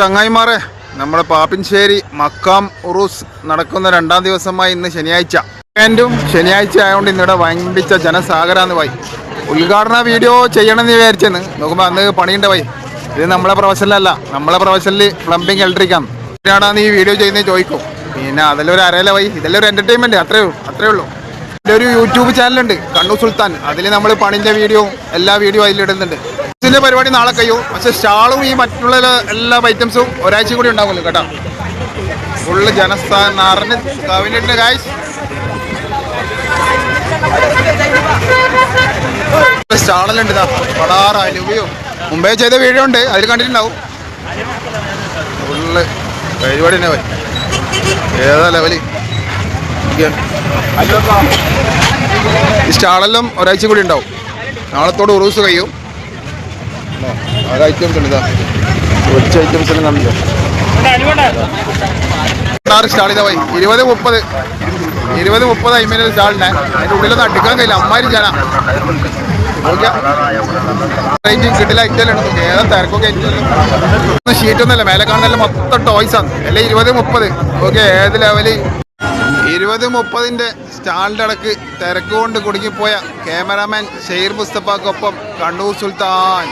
ചങ്ങായിമാരെ നമ്മുടെ പാപ്പിൻശ്ശേരി മക്കാം ഉറൂസ് നടക്കുന്ന രണ്ടാം ദിവസമായി ഇന്ന് ശനിയാഴ്ച. വീക്കെൻഡും ശനിയാഴ്ച ആയതുകൊണ്ട് ഇന്നിവിടെ വമ്പിച്ച ജനസാഗരാന്ന് പോയി. ഉദ്ഘാടന വീഡിയോ ചെയ്യണമെന്ന് വിചാരിച്ചെന്ന്. നോക്കുമ്പോൾ അന്ന് പണിയുണ്ട് പോയി. ഇത് നമ്മളെ പ്രൊഫഷനിലല്ല നമ്മളെ പ്രൊഫഷനിൽ പ്ലംബിങ് ഇലക്ട്രിക്കാണ് ഇതിനാണ് ഈ വീഡിയോ ചെയ്യുന്നത് ചോദിക്കും. പിന്നെ അതിലൊരു അരയില പോയി. ഇതെല്ലാം ഒരു എന്റർടൈൻമെന്റ് അത്രേ ഉള്ളൂ അത്രേ ഉള്ളൂ. ഒരു യൂട്യൂബ് ചാനലുണ്ട് കണ്ണൂർ സുൽത്താൻ. അതിൽ നമ്മൾ പണിന്റെ വീഡിയോ എല്ലാ വീഡിയോ അതിൽ ഇതിന്റെ പരിപാടി നാളെ കഴിയും. പക്ഷേ സ്റ്റാളും ഈ മറ്റുള്ള എല്ലാ ഐറ്റംസും ഒരാഴ്ച കൂടി ഉണ്ടാവുമല്ലോ കേട്ടോ. ഫുള്ള് ജനസ്ഥാനം നിറഞ്ഞ് കവിഞ്ഞിട്ടുണ്ട് കാശ് സ്റ്റാളെല്ലാം ഉണ്ട് പടാറ അലുവയോ. മുമ്പേ ചെയ്ത വീഡിയോ ഉണ്ട്. അതിൽ കണ്ടിട്ടുണ്ടാവും. ഫുള്ള് പരിപാടി തന്നെ പോയി ഏതാ ലെവൽ സ്റ്റാളെല്ലാം ഒരാഴ്ച കൂടി ഉണ്ടാവും. നാളത്തോട് ഉറൂസ് കഴിയും. ആറ് ഐറ്റംസ് ഉണ്ട് സ്റ്റാൾ ഇതാ പോയി. ഇരുപത് മുപ്പത്. ഇരുപത് മുപ്പത് അയിമേലെ സ്റ്റാളിനെ അതിന്റെ ഉള്ളിലൊന്നും അടുക്കാൻ കഴിയില്ല. അമ്മാരി ജന. കിട്ടില്ല ഐറ്റം ഉണ്ട്. ഏതാ തിരക്കൊക്കെ ഷീറ്റൊന്നുമല്ല മേലെ കാണുന്നല്ല മൊത്തം ടോയ്സ് ആണ്. അല്ലെ ഇരുപത് മുപ്പത്. ഓക്കെ ഏത് ലെവൽ ഇരുപത് മുപ്പതിന്റെ സ്റ്റാളിന്റെ ഇടയ്ക്ക് തിരക്ക് കൊണ്ട് കുടുങ്ങിപ്പോയ ക്യാമറാമാൻ ഷെയ്ർ മുസ്തഫാക്കൊപ്പം കണ്ണൂർ സുൽത്താൻ.